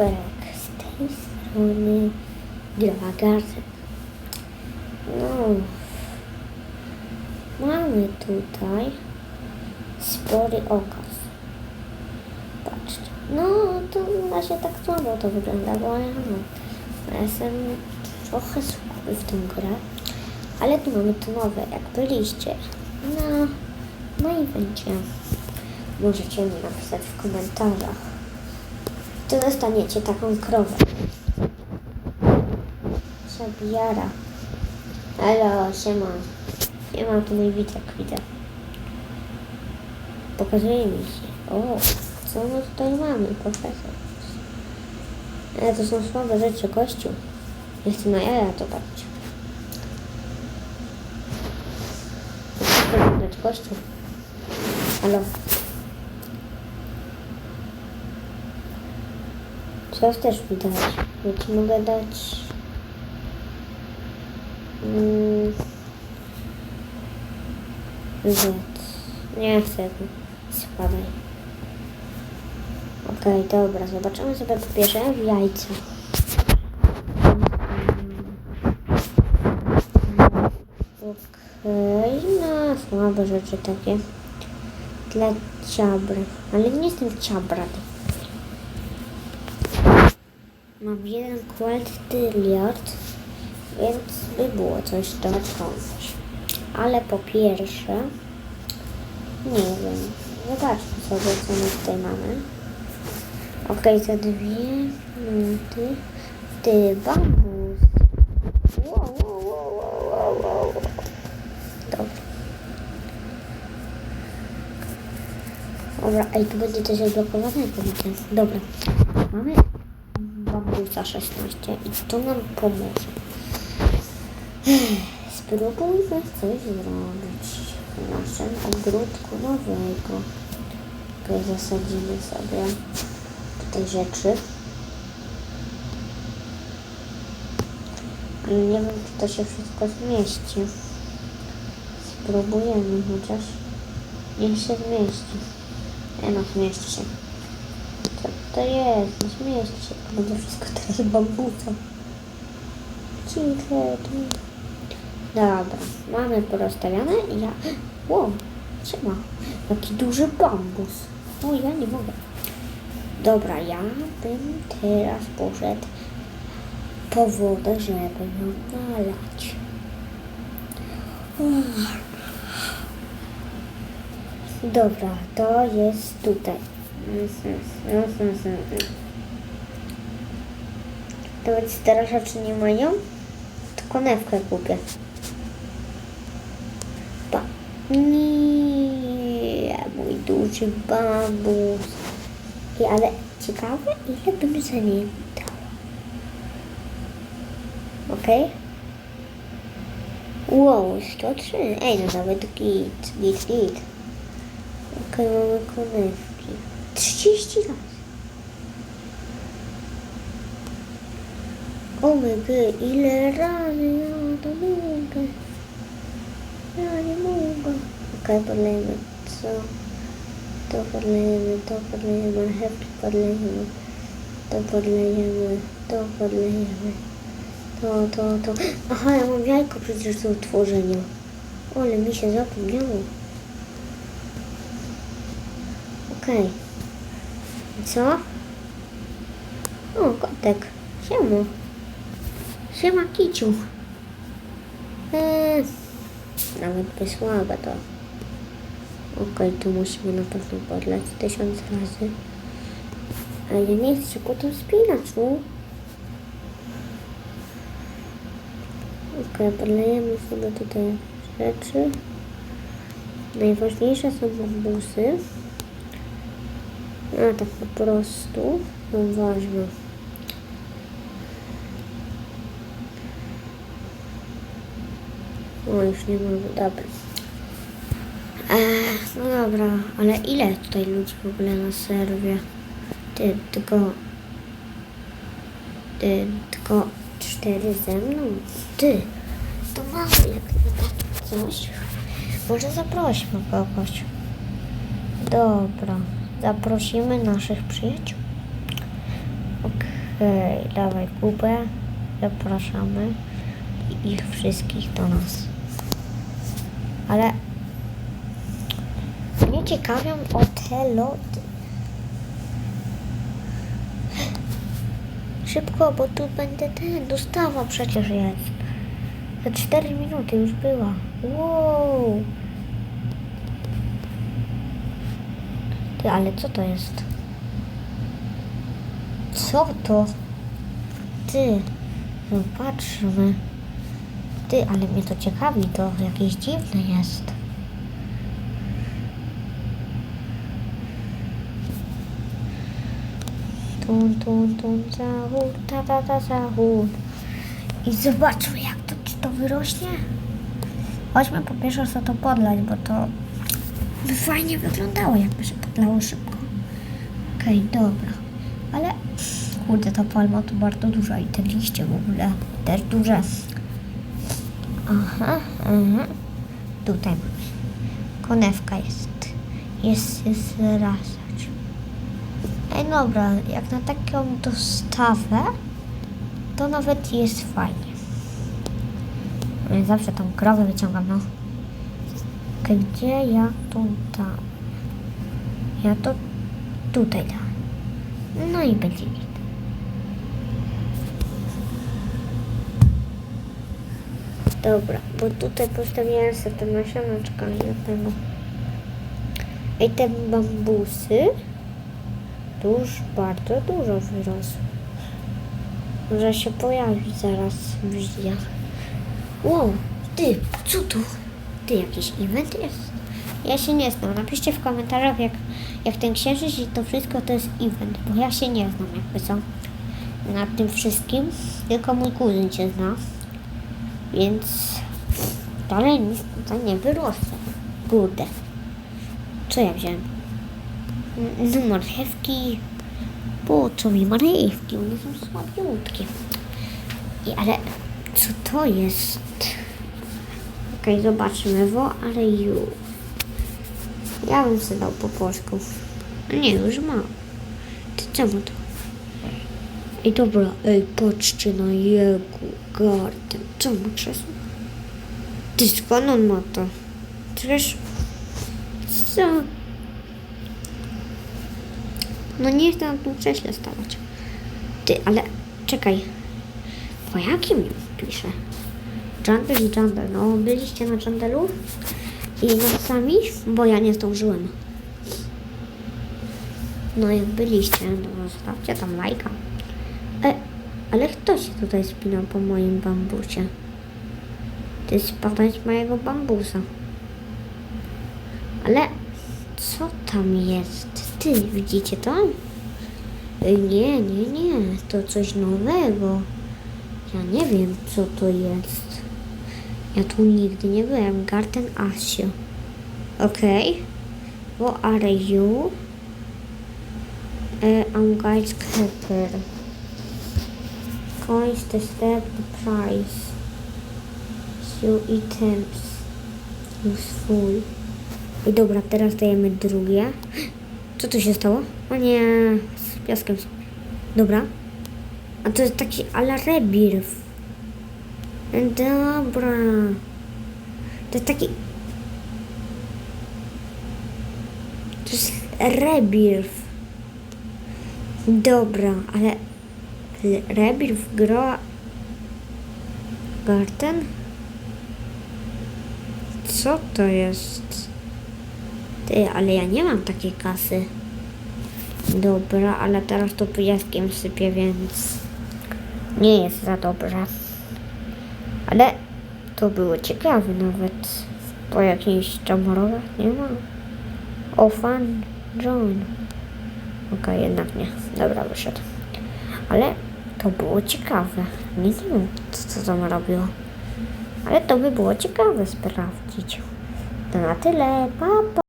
Boberek. Z tej strony Dragazem. No. Mamy tutaj spory okaz. Patrzcie. No, to właśnie tak słabo to wygląda, bo ja, no, ja jestem trochę słaby w tę grę. Ale tu mamy to nowe, jak byliście na, na evencie. Możecie mi napisać w komentarzach. To dostaniecie taką krowę. Zabijara. Halo, siema. Siema, tu mój widzek, widzę. Pokazuje mi się. O, co my tutaj mamy, profesor? Ale to są słabe rzeczy. Nie chcę na jaja to widać kościół. Halo. Co chcesz mi dać? Ja ci mogę dać... Mm, Z. Nie chcę. Spadaj. Okej, dobra, zobaczymy sobie po pierwsze jajca. Okej, no słabe rzeczy takie. Dla ciabry. Ale nie jestem ciabra. Mam jeden quadrilliard, więc by było coś dodatkowe. Ale po pierwsze, nie wiem, zobaczmy sobie, co my tutaj mamy. Okej, za dwie minuty. Ty, bambus. Wow, wow, wow, wow, wow. Dobra. Dobra, ej, tu będzie coś odblokowane, powiedzmy. Dobra. Mamy bambusa 16 i to nam pomoże. Spróbujmy coś zrobić w naszym ogródku nowego. Tutaj zasadzimy sobie tutaj rzeczy. Nie wiem, czy to się wszystko zmieści. Spróbujemy chociaż. Niech się zmieści. Nie no, zmieści się. To jest? Nie zmieści się. Będzie wszystko teraz bambusa. Ciche, tu. Dobra, mamy porozstawiane i ja... Wow, trzyma. Jaki duży bambus. O, ja nie mogę. Dobra, ja bym teraz poszedł po wodę, żeby ją nalać. Dobra, to jest tutaj. To więc teraz rzeczy nie mają? To konewkę kupię. Ba. Nie, mój duży bambus. I, ale ciekawe, ile bym za nie dał. Okej? Wow, 103. Ej, no nawet git, git, git. Okej, mamy konewki. 30 lat. O my god, ile razy ja to mogę. Ja nie mogę. Okej, podlejemy co? To podlejemy, to podlejemy, hefty podlejemy. To podlejemy, to podlejemy. To, to, to. Aha, ja mam jajko przecież do utworzenia. Ale mi się zapomniało. Okej. I Co? O, kotek. Siema. Siema, kiciu. Eee, nawet by słabe to. Okej, tu musimy na pewno podlać tysiąc razy. A ja nie chcę potem spinać, no. Okej, podlejemy sobie tutaj rzeczy. Najważniejsze są bambusy. A tak po prostu. No ważne. O, już nie mamy, dobra. Eee, no dobra, ale ile tutaj ludzi w ogóle na serwie? Ty, tylko... Ty, tylko cztery ze mną? Ty, to mało jak na takie coś. Może zaprośmy kogoś. Dobra, zaprosimy naszych przyjaciół. Okej, dawaj Kubę. Zapraszamy ich wszystkich do nas. Ale mnie ciekawią o te loty. Szybko, bo tu będę ten, dostawa przecież jest. Za 4 minuty już była. Wow. Ty, ale co to jest? Co to? Ty, zobaczmy. Ty, ale mnie to ciekawi, to jakieś dziwne jest. Tun, tun, tun, zachód, ta, ta, ta, zachód. I zobaczmy, jak to, czy to wyrośnie. Chodźmy po pierwsze co to podlać, bo to by fajnie wyglądało, jakby się podlało szybko. Okej, dobra. Ale kurde, ta palma to bardzo duża i te liście w ogóle też duże. Aha, aha. Tutaj. Konewka jest. Jest, jest rasacz. Ej, dobra, jak na taką dostawę, to nawet jest fajnie. Zawsze tą krowę wyciągam, no. Okej, gdzie ja to dam? Ja to tutaj dam. No i będzie git. Dobra, bo tutaj postawiłem sobie te nasioneczka dlatego. I te bambusy już bardzo dużo wyrosło. Może się pojawi zaraz wizja. Wow, ty, co to? Ty, jakiś event jest? Ja się nie znam. Napiszcie w komentarzach, jak, jak ten księżyc i to wszystko to jest event, bo ja się nie znam jakby co na tym wszystkim. Tylko mój kuzyn się zna. Więc dalej nic tutaj nie wyrosło. Kurde. Co ja wziąłem? No marchewki. Po co mi marchewki? One są słabiutkie. I ale co to jest? Okej, zobaczmy. Wo, ale ju. Ja bym sobie dał po polsku. Nie, już mam. Ty czemu to? Ej, dobra, ej, patrzcie na jego garden. Co ma krzesło? Ty skąd on ma to? Przecież... Co? No nie chcę na tym krześle stawać. Ty, ale czekaj. Po jakim pisze? Jandel i Jandel. No, byliście na Jandelu? I nocami? Bo ja nie zdążyłem. No jak byliście, to zostawcie tam lajka. E, ale kto się tutaj spinał po moim bambusie? Ty spadać mojego bambusa. Ale co tam jest? Ty, widzicie to? Ej, Nie, nie, nie. To coś nowego. Ja nie wiem, co to jest. Ja tu nigdy nie byłem. Garden Asio. Okej. What are you? Uh, I'm guys Pepper. Coins the step the price. Few items. Useful. I dobra, teraz dajemy drugie. Co tu się stało? O nie, z piaskiem. Dobra. A to jest taki ala rebirth. Dobra. To jest taki... To jest rebirth. Dobra, ale... Rebirth gra... Garten? Co to jest? Ty, ale ja nie mam takiej kasy. Dobra, ale teraz to piaskiem sypię, więc nie jest za dobrze. Ale to było ciekawe nawet. Po jakiejś czamorowach nie ma. O, fan John. Okej, jednak nie. Dobra, wyszedł. Ale to było ciekawe. Nie, nie wiem, co, co tam robiło. Ale to by było ciekawe sprawdzić. To na tyle. Pa, pa.